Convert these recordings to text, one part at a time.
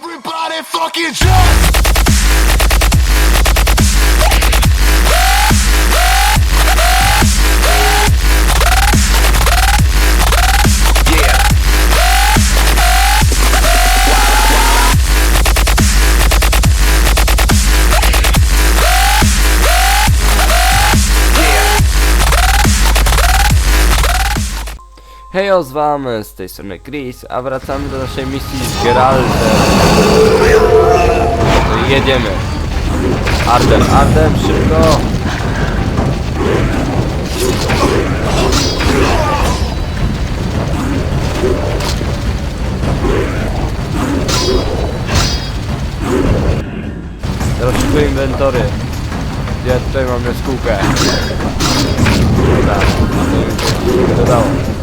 Everybody fucking jump! Hejo z wam, z tej strony Chris, a wracamy do naszej misji z Geraltem. No i jedziemy. Ardem, Ardem, szybko! Teraz inwentory. Ja tutaj mam jaskółkę. Dobra, to mi się dodało.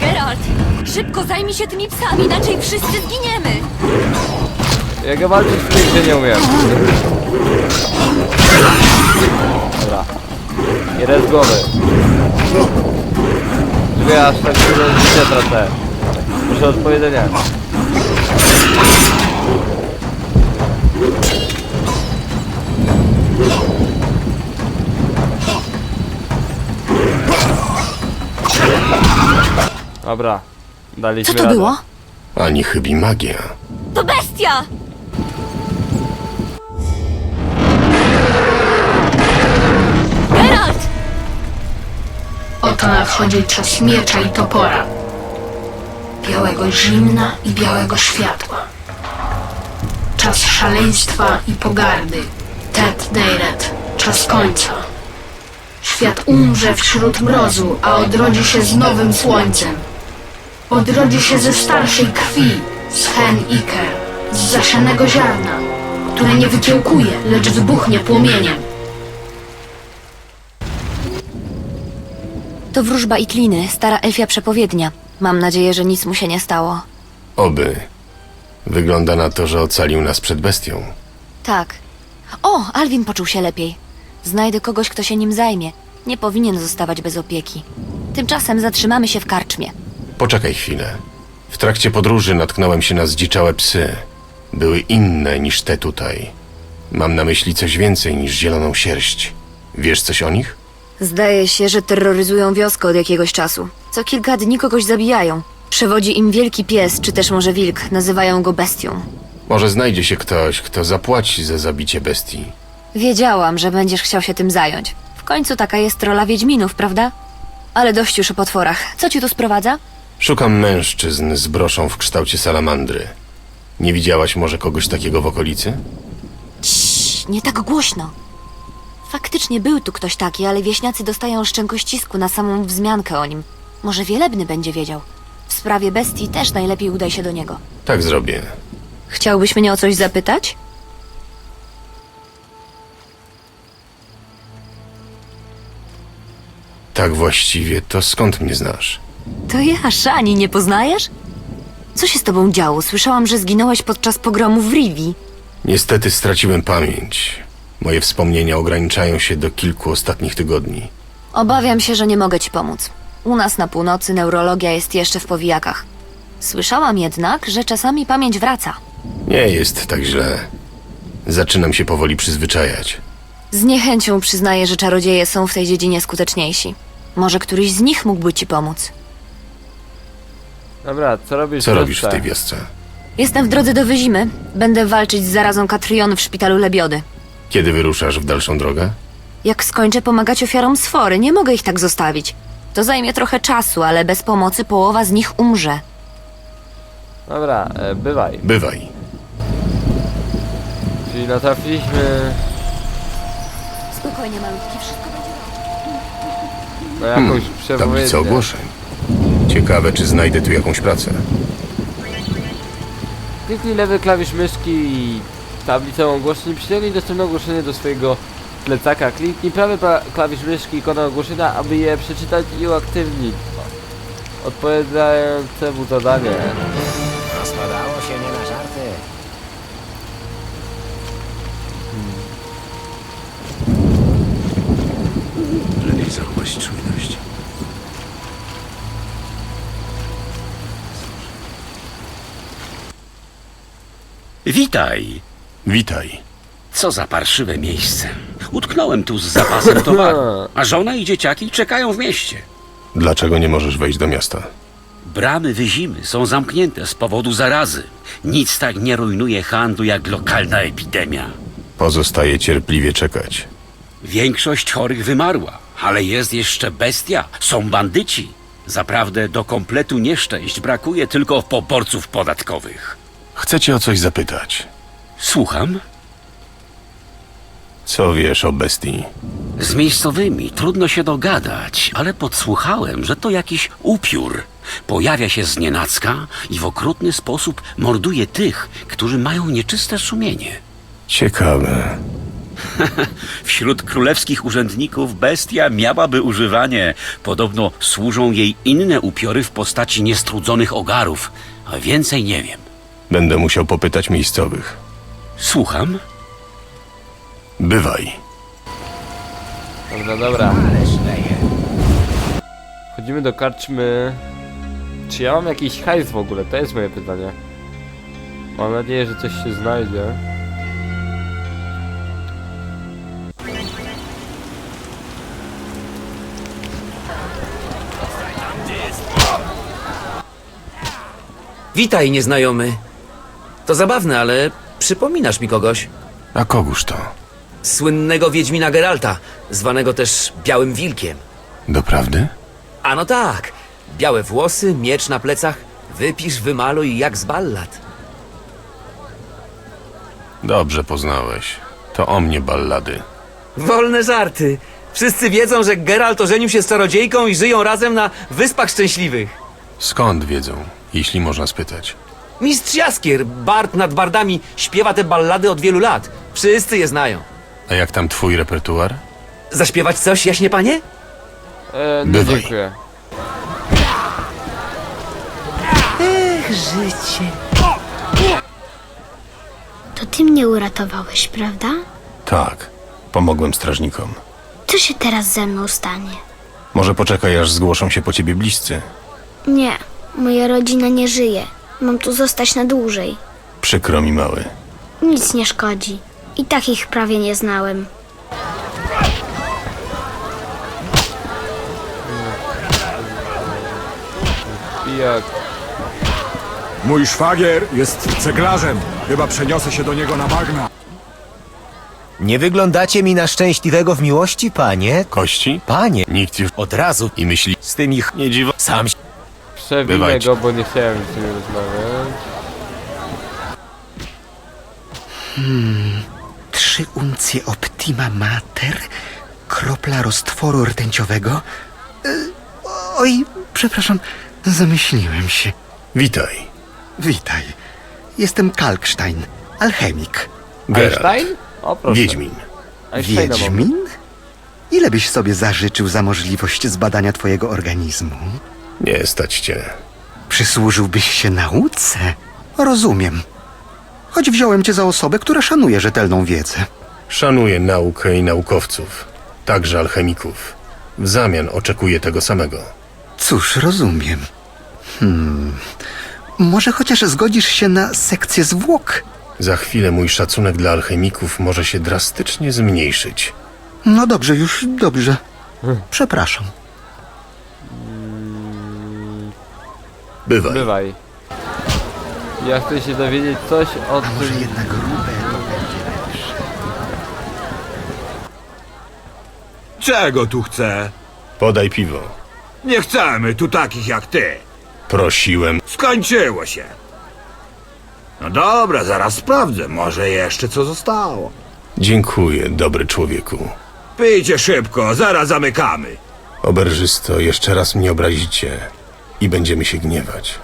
Geralt, szybko zajmij się tymi psami, inaczej wszyscy zginiemy! Jak ja walczyć w tej grze nie umiem. Dobra. Jeden z głowy. Żeby aż tak dużo życia tracę. Muszę odpowiedzenia. Dobra. Daliśmy Co to radę. było? Ani chybi magia. To bestia! Geralt! Oto nadchodzi czas miecza i topora. Białego zimna i białego światła. Czas szaleństwa i pogardy. Tet Deiret. Czas końca. Świat umrze wśród mrozu, a odrodzi się z nowym słońcem. Odrodzi się ze starszej krwi, z hen Iker, z zasianego ziarna, które nie wykiełkuje, lecz wybuchnie płomieniem. To wróżba i kliny, stara elfia przepowiednia. Mam nadzieję, że nic mu się nie stało. Oby. Wygląda na to, że ocalił nas przed bestią. Tak. O, Alwin poczuł się lepiej. Znajdę kogoś, kto się nim zajmie. Nie powinien zostawać bez opieki. Tymczasem zatrzymamy się w karczmie. Poczekaj chwilę. W trakcie podróży natknąłem się na zdziczałe psy. Były inne niż te tutaj. Mam na myśli coś więcej niż zieloną sierść. Wiesz coś o nich? Zdaje się, że terroryzują wioskę od jakiegoś czasu. Co kilka dni kogoś zabijają. Przewodzi im wielki pies, czy też może wilk. Nazywają go bestią. Może znajdzie się ktoś, kto zapłaci za zabicie bestii. Wiedziałam, że będziesz chciał się tym zająć. W końcu taka jest rola Wiedźminów, prawda? Ale dość już o potworach. Co ci tu sprowadza? Szukam mężczyzn z broszą w kształcie salamandry. Nie widziałaś może kogoś takiego w okolicy? Ciii, nie tak głośno. Faktycznie był tu ktoś taki, ale wieśniacy dostają szczękościsku na samą wzmiankę o nim. Może Wielebny będzie wiedział. W sprawie bestii też najlepiej udaj się do niego. Tak zrobię. Chciałbyś mnie o coś zapytać? Tak właściwie, to skąd mnie znasz? To ja, Szani, nie poznajesz? Co się z tobą działo? Słyszałam, że zginąłeś podczas pogromu w Rivi. Niestety straciłem pamięć. Moje wspomnienia ograniczają się do kilku ostatnich tygodni. Obawiam się, że nie mogę ci pomóc. U nas na północy neurologia jest jeszcze w powijakach. Słyszałam jednak, że czasami pamięć wraca. Nie jest tak źle. Zaczynam się powoli przyzwyczajać. Z niechęcią przyznaję, że czarodzieje są w tej dziedzinie skuteczniejsi. Może któryś z nich mógłby ci pomóc. Dobra, co robisz Co w robisz w tej wiosce? Jestem w drodze do Wyzimy. Będę walczyć z zarazą Katrion w szpitalu Lebiody. Kiedy wyruszasz w dalszą drogę? Jak skończę pomagać ofiarom sfory, nie mogę ich tak zostawić. To zajmie trochę czasu, ale bez pomocy połowa z nich umrze. Dobra, e, bywaj. Bywaj. Czyli natrafiliśmy Spokojnie, malutki, wszystko będzie na jakąś Tablica przepowiednię. ogłoszeń. Ciekawe, czy znajdę tu jakąś pracę. Kliknij lewy klawisz myszki i tablicę ogłoszeń. Przyciągnij dostępne ogłoszenie do swojego plecaka. Kliknij prawy pra- klawisz myszki i ikonę ogłoszenia, aby je przeczytać i uaktywnić. Odpowiadającemu zadanie. Witaj. Witaj. Co za parszywe miejsce. Utknąłem tu z zapasem towaru, a żona i dzieciaki czekają w mieście. Dlaczego nie możesz wejść do miasta? Bramy wyzimy są zamknięte z powodu zarazy. Nic tak nie rujnuje handlu jak lokalna epidemia. Pozostaje cierpliwie czekać. Większość chorych wymarła, ale jest jeszcze bestia, są bandyci. Zaprawdę do kompletu nieszczęść brakuje tylko poborców podatkowych. Chcę cię o coś zapytać. Słucham? Co wiesz o bestii? Z miejscowymi trudno się dogadać, ale podsłuchałem, że to jakiś upiór. Pojawia się znienacka i w okrutny sposób morduje tych, którzy mają nieczyste sumienie. Ciekawe. Wśród królewskich urzędników bestia miałaby używanie. Podobno służą jej inne upiory w postaci niestrudzonych ogarów, a więcej nie wiem. Będę musiał popytać miejscowych. Słucham? Bywaj. Dobra, dobra. Chodzimy do karczmy. Czy ja mam jakiś hajs w ogóle? To jest moje pytanie. Mam nadzieję, że coś się znajdzie. Witaj, nieznajomy. To zabawne, ale przypominasz mi kogoś. A kogóż to? Słynnego Wiedźmina Geralta, zwanego też Białym Wilkiem. Doprawdy? Ano tak. Białe włosy, miecz na plecach. Wypisz, wymaluj jak z ballad. Dobrze poznałeś. To o mnie ballady. Wolne żarty. Wszyscy wiedzą, że Geralt ożenił się z czarodziejką i żyją razem na Wyspach Szczęśliwych. Skąd wiedzą, jeśli można spytać? Mistrz Jaskier, bard nad bardami, śpiewa te ballady od wielu lat. Wszyscy je znają. A jak tam twój repertuar? Zaśpiewać coś, jaśnie panie? E, nie Bywaj. dziękuję. To ty mnie uratowałeś, prawda? Tak. Pomogłem strażnikom. Co się teraz ze mną stanie? Może poczekaj, aż zgłoszą się po ciebie bliscy. Nie, moja rodzina nie żyje. Mam tu zostać na dłużej. Przykro mi, mały. Nic nie szkodzi. I tak ich prawie nie znałem. Pijak. Mój szwagier jest ceglarzem. Chyba przeniosę się do niego na bagna. Nie wyglądacie mi na szczęśliwego w miłości, panie? Kości? Panie, Nikt już od razu i myśli. z tymi ch... Nie dziwo. sam się... Przewinę Bywajcie. go, bo nie chciałem z nim rozmawiać. Trzy uncje Optima Mater, kropla roztworu rtęciowego. Y, Oj, przepraszam, zamyśliłem się. Witaj. Witaj, jestem Kalkstein, alchemik. Geralt. Einstein? O proszę. Wiedźmin. Einsteina mam. Wiedźmin? Ile byś sobie zażyczył za możliwość zbadania twojego organizmu? Nie stać cię. Przysłużyłbyś się nauce? Rozumiem. Choć wziąłem cię za osobę, która szanuje rzetelną wiedzę. Szanuję naukę i naukowców, także alchemików. W zamian oczekuję tego samego. Cóż, rozumiem. Hmm. Może chociaż zgodzisz się na sekcję zwłok? Za chwilę mój szacunek dla alchemików może się drastycznie zmniejszyć. No dobrze, już dobrze. Przepraszam. Bywaj. Bywaj. Ja chcę się dowiedzieć coś o tym... jednak grube to będzie Czego tu chce? Podaj piwo. Nie chcemy tu takich jak ty. Prosiłem. Skończyło się. No dobra, zaraz sprawdzę. Może jeszcze co zostało. Dziękuję, dobry człowieku. Pijcie szybko, zaraz zamykamy. Oberżysto, jeszcze raz mnie obrazicie i będziemy się gniewać.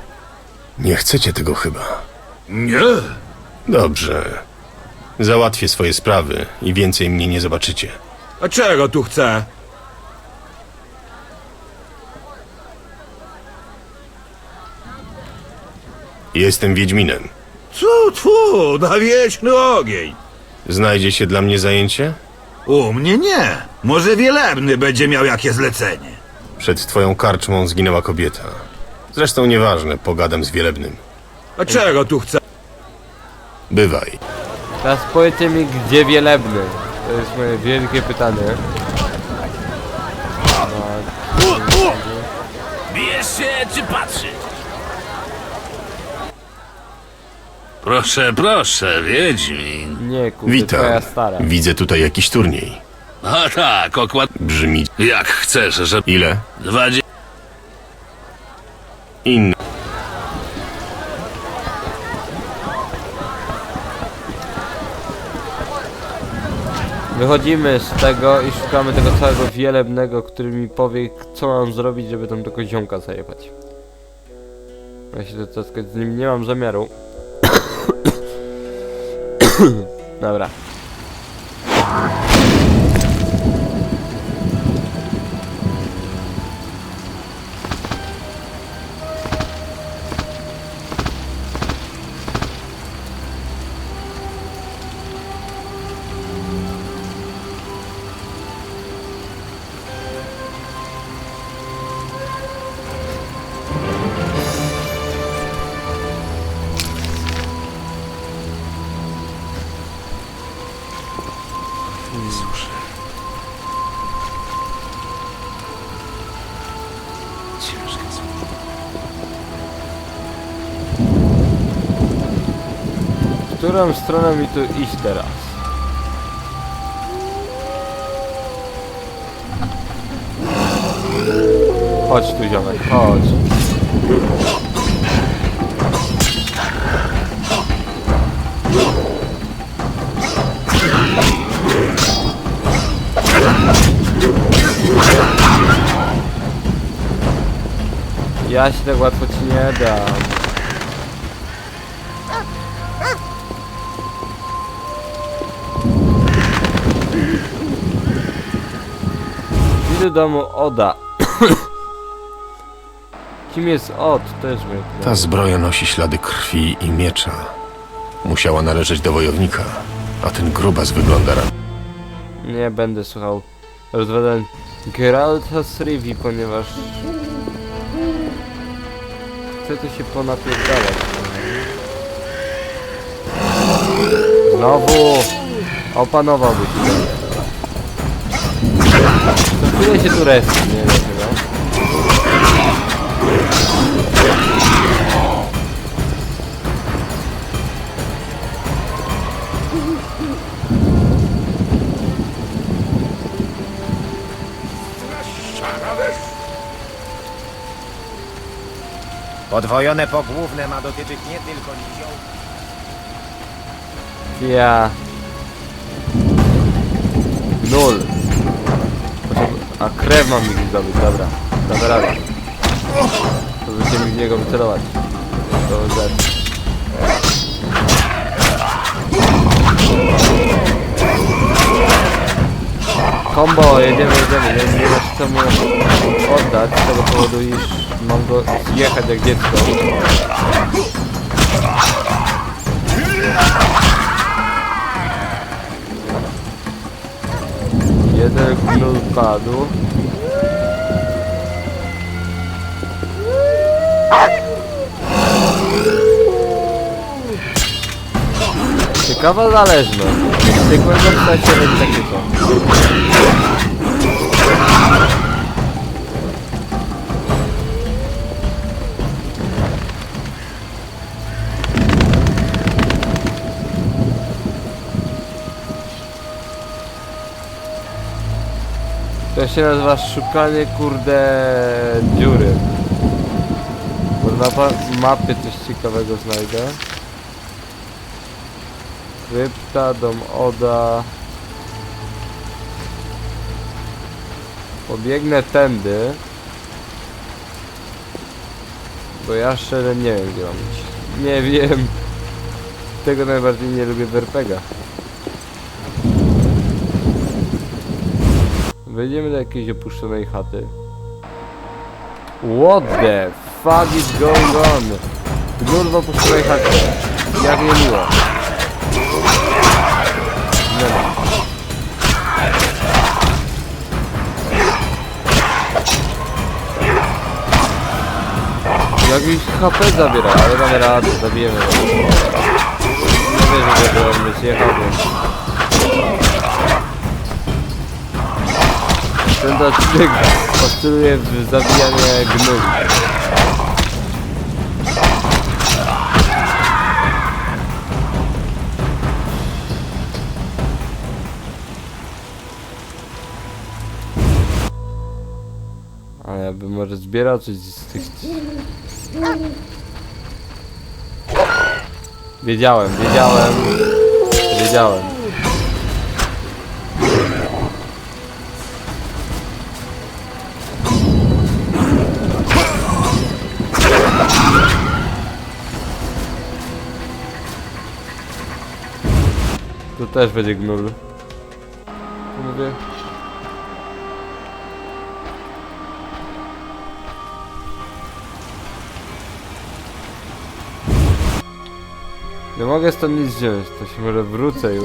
Nie chcecie tego chyba. Nie. Dobrze. Załatwię swoje sprawy i więcej mnie nie zobaczycie. A czego tu chce? Jestem Wiedźminem. Co tu, na wieczny ogień. Znajdzie się dla mnie zajęcie? U mnie nie. Może wielebny będzie miał jakie zlecenie. Przed twoją karczmą zginęła kobieta. Zresztą nieważne, pogadam z wielebnym. A czego tu chce? Bywaj. Teraz powiedzcie mi, gdzie Wielebny? To jest moje wielkie pytanie. Bijesz się czy patrzysz? Proszę, proszę, Wiedźmin. Nie, kurde, twoja Witam. stara. Widzę tutaj jakiś turniej. A tak, okład... Brzmi... Jak chcesz, że... Ile? Dwadzie... Inny. Wychodzimy z tego i szukamy tego całego wielebnego, który mi powie, co mam zrobić, żeby tam tego ziomka zajebać. Ja się zatkać z nim nie mam zamiaru. Dobra. Stronę mi tu iść teraz? Chodź tu ziomek, chodź. Ja się tak łatwo ci nie dam. Do domu Oda. Kim jest Od? Też mnie. Ta zbroja nosi ślady krwi i miecza. Musiała należeć do wojownika, a ten grubas wygląda ran... Nie będę słuchał rozważań Geralta z Rivi, ponieważ chcę tu się ponapierdalać. Znowu opanowałbyś się. Się tu respi, nie wiem dlaczego. Podwojone pogłówne ma dotyczyć nie tylko nizioł. Ja. Nul. A krew mam mi zdobyć, dobra. Dobra rada. To będziemy w niego wycelować. To rzecz. Kombo, jedziemy, jedziemy. Nie, nie masz co mu oddać z tego powodu, iż mam go zjechać jak dziecko. aqui no Você Ficava da Lesma. Tem coisa que tá diferente aqui, só. To się nazywa szukanie kurde dziury. Może na mapie coś ciekawego znajdę. Krypta, dom Oda. Pobiegnę tędy. Bo ja szczerze nie wiem gdzie mam iść. Nie wiem. Tego najbardziej nie lubię w RPGach. Wejdziemy do jakiejś opuszczonej chaty. What the fuck is going on? W opuszczonej chacie. Jak nie miło. Nie ma. Jakiś HP zabiera, ale damy radę, zabijemy go. wierzę, żeby on mnie zjechał, więc... Ten odcinek oscyluje w zabijanie gnów. Ale ja bym może zbierał coś z tych... Wiedziałem, wiedziałem, wiedziałem. Też będzie gnul. Mówię. Nie mogę stąd nic wziąć, to się może wrócę już.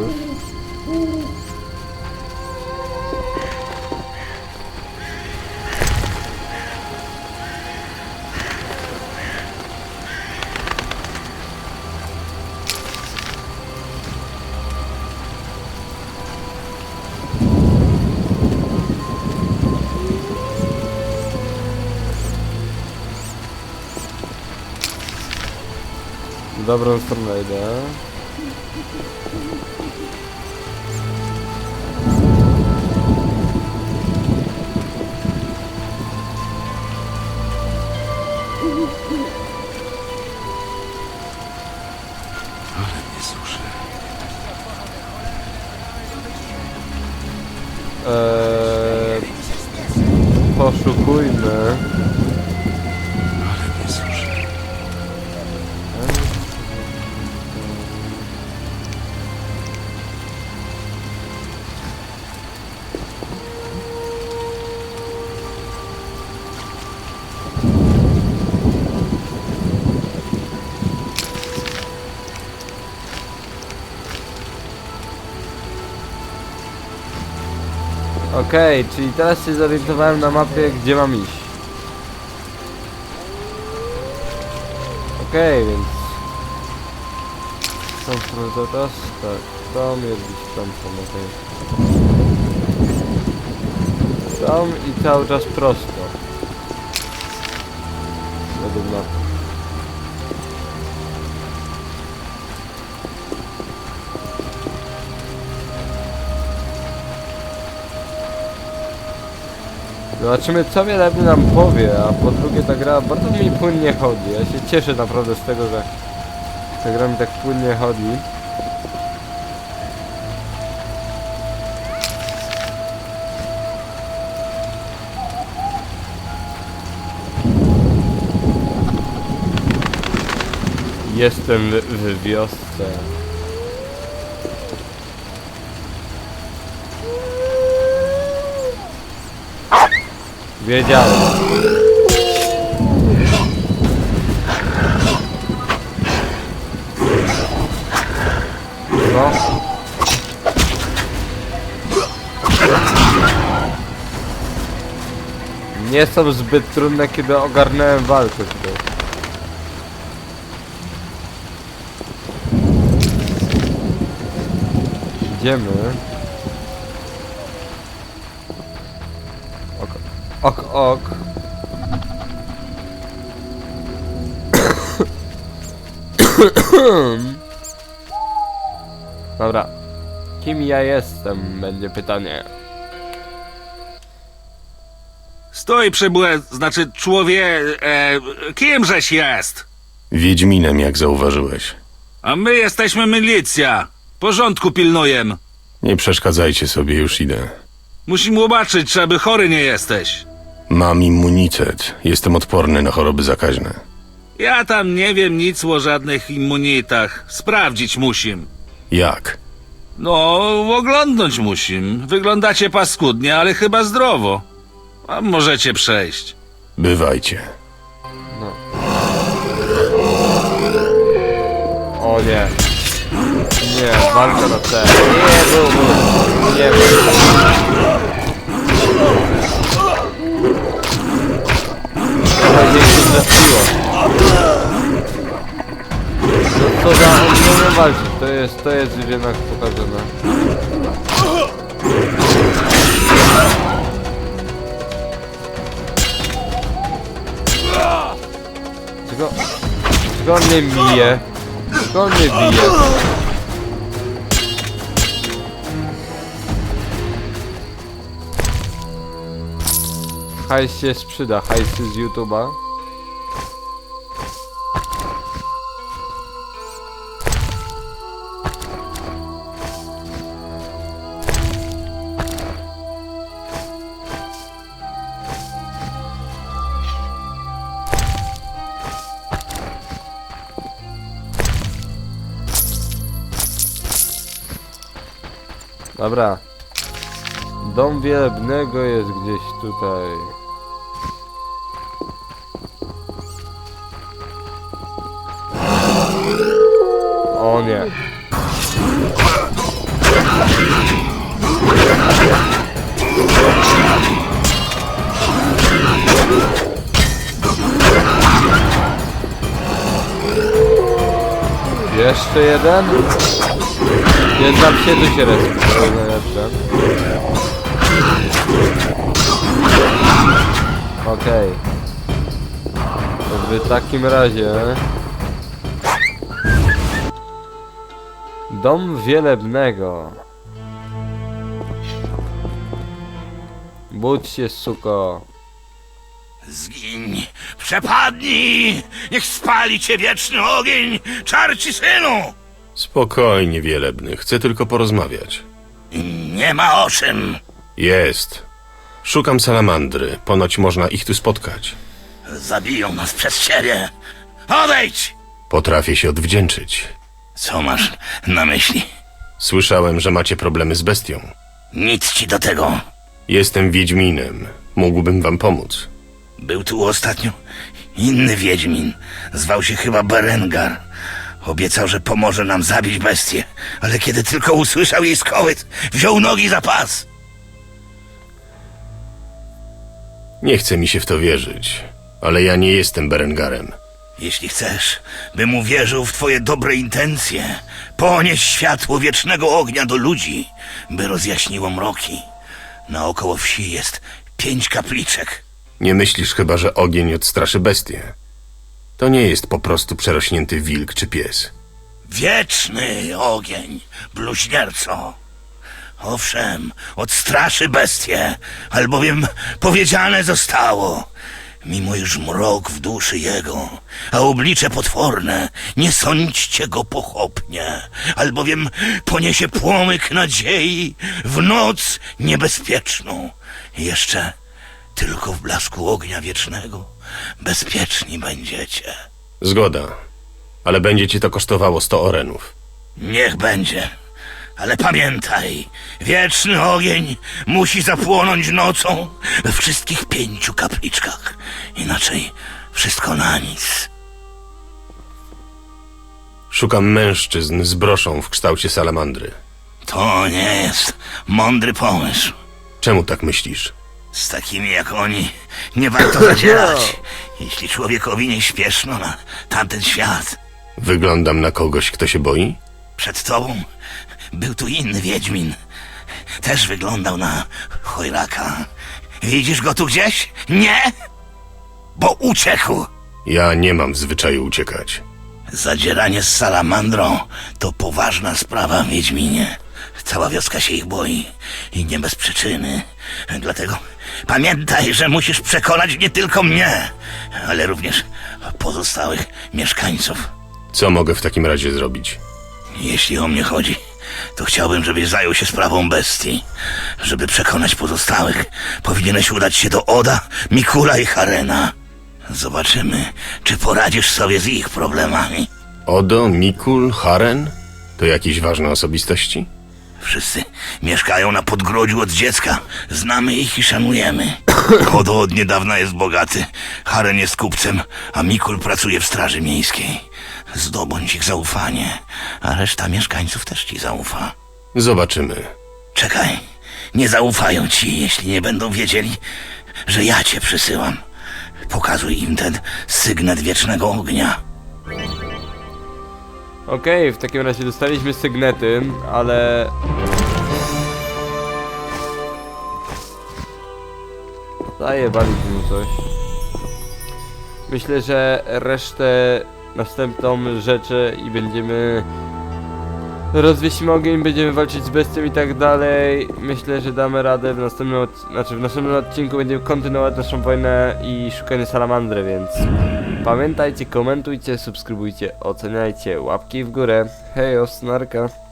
W dobrą stronę idę. Okej, czyli teraz się zorientowałem na mapie, gdzie mam iść. Okej, więc... Są teraz? Tak, tam jest gdzieś tam są, okej. Tam i cały czas prosto. Według mapy. Zobaczymy co wiele nam powie, a po drugie ta gra bardzo mi płynnie chodzi. Ja się cieszę naprawdę z tego, że ta gra mi tak płynnie chodzi. Jestem w, w wiosce. Wiedziałem. No. Nie są zbyt trudne, kiedy ogarnąłem walkę tutaj. Idziemy. Ok. ok. Dobra. Kim ja jestem, będzie pytanie. Stój przybłe, znaczy człowie... E, kimżeś jest? Wiedźminem, jak zauważyłeś. A my jesteśmy milicja. Porządku pilnujem. Nie przeszkadzajcie sobie, już idę. Musimy zobaczyć, czy aby chory nie jesteś. Mam immunitet. Jestem odporny na choroby zakaźne. Ja tam nie wiem nic o żadnych immunitach. Sprawdzić musim. Jak? No, oglądnąć musim. Wyglądacie paskudnie, ale chyba zdrowo. A możecie przejść. Bywajcie. O nie. Nie, walka na C. Nie, był, był. Nie, był. Nie umie walczyć, to jest, to jest już jednak pokazane. Czego, czego on mnie bije? Czego on mnie bije? Hajs się sprzyda, hajsy z YouTube'a. Dom wielebnego jest gdzieś tutaj. O nie. Jeszcze jeden? Nie znam się, jest najlepsze. Okej. W takim razie... Dom wielebnego. Budź się, suko. Zgiń, przepadnij, niech spali cię wieczny ogień, czarci synu! Spokojnie, wielebny. Chcę tylko porozmawiać. Nie ma o czym. Jest. Szukam salamandry. Ponoć można ich tu spotkać. Zabiją nas przez ciebie. Odejdź! Potrafię się odwdzięczyć. Co masz na myśli? Słyszałem, że macie problemy z bestią. Nic ci do tego. Jestem Wiedźminem. Mógłbym wam pomóc. Był tu ostatnio inny Wiedźmin. Zwał się chyba Berengar. Obiecał, że pomoże nam zabić bestię, ale kiedy tylko usłyszał jej skołyt, wziął nogi za pas. Nie chce mi się w to wierzyć, ale ja nie jestem Berengarem. Jeśli chcesz, bym uwierzył w twoje dobre intencje, ponieś światło wiecznego ognia do ludzi, by rozjaśniło mroki. Naokoło wsi jest pięć kapliczek. Nie myślisz chyba, że ogień odstraszy bestię? To nie jest po prostu przerośnięty wilk czy pies. Wieczny ogień, bluźnierco. Owszem, odstraszy bestię, albowiem powiedziane zostało. Mimo iż mrok w duszy jego, a oblicze potworne, nie sądźcie go pochopnie, albowiem poniesie płomyk nadziei w noc niebezpieczną. Jeszcze tylko w blasku ognia wiecznego bezpieczni będziecie. Zgoda, ale będzie ci to kosztowało 100 orenów. Niech będzie. Ale pamiętaj, wieczny ogień musi zapłonąć nocą we wszystkich pięciu kapliczkach. Inaczej wszystko na nic. Szukam mężczyzn z broszą w kształcie salamandry. To nie jest mądry pomysł. Czemu tak myślisz? Z takimi jak oni nie warto zadzierać, jeśli człowiekowi nie śpieszno na tamten świat. Wyglądam na kogoś, kto się boi? Przed tobą był tu inny Wiedźmin. Też wyglądał na chojraka. Widzisz go tu gdzieś? Nie? Bo uciekł. Ja nie mam zwyczaju uciekać. Zadzieranie z salamandrą to poważna sprawa, Wiedźminie. Cała wioska się ich boi i nie bez przyczyny. Dlatego pamiętaj, że musisz przekonać nie tylko mnie, ale również pozostałych mieszkańców. Co mogę w takim razie zrobić? Jeśli o mnie chodzi, to chciałbym, żebyś zajął się sprawą bestii. Żeby przekonać pozostałych, powinieneś udać się do Oda, Mikula i Harena. Zobaczymy, czy poradzisz sobie z ich problemami. Odo, Mikul, Haren? To jakieś ważne osobistości? Wszyscy mieszkają na podgrodziu od dziecka. Znamy ich i szanujemy. Odo od niedawna jest bogaty, Haren jest kupcem, a Mikul pracuje w straży miejskiej. Zdobądź ich zaufanie, a reszta mieszkańców też ci zaufa. Zobaczymy. Czekaj, nie zaufają ci, jeśli nie będą wiedzieli, że ja cię przysyłam. Pokazuj im ten sygnet wiecznego ognia. Okej, w takim razie dostaliśmy sygnety, ale... Zajebaliśmy mu coś. Myślę, że resztę następną rzeczy i będziemy... Rozwiesimy ogień, będziemy walczyć z bestią i tak dalej. Myślę, że damy radę w następnym, znaczy w następnym odcinku będziemy kontynuować naszą wojnę i szukanie salamandry, więc pamiętajcie, komentujcie, subskrybujcie, oceniajcie, łapki w górę. Hej, osnarka.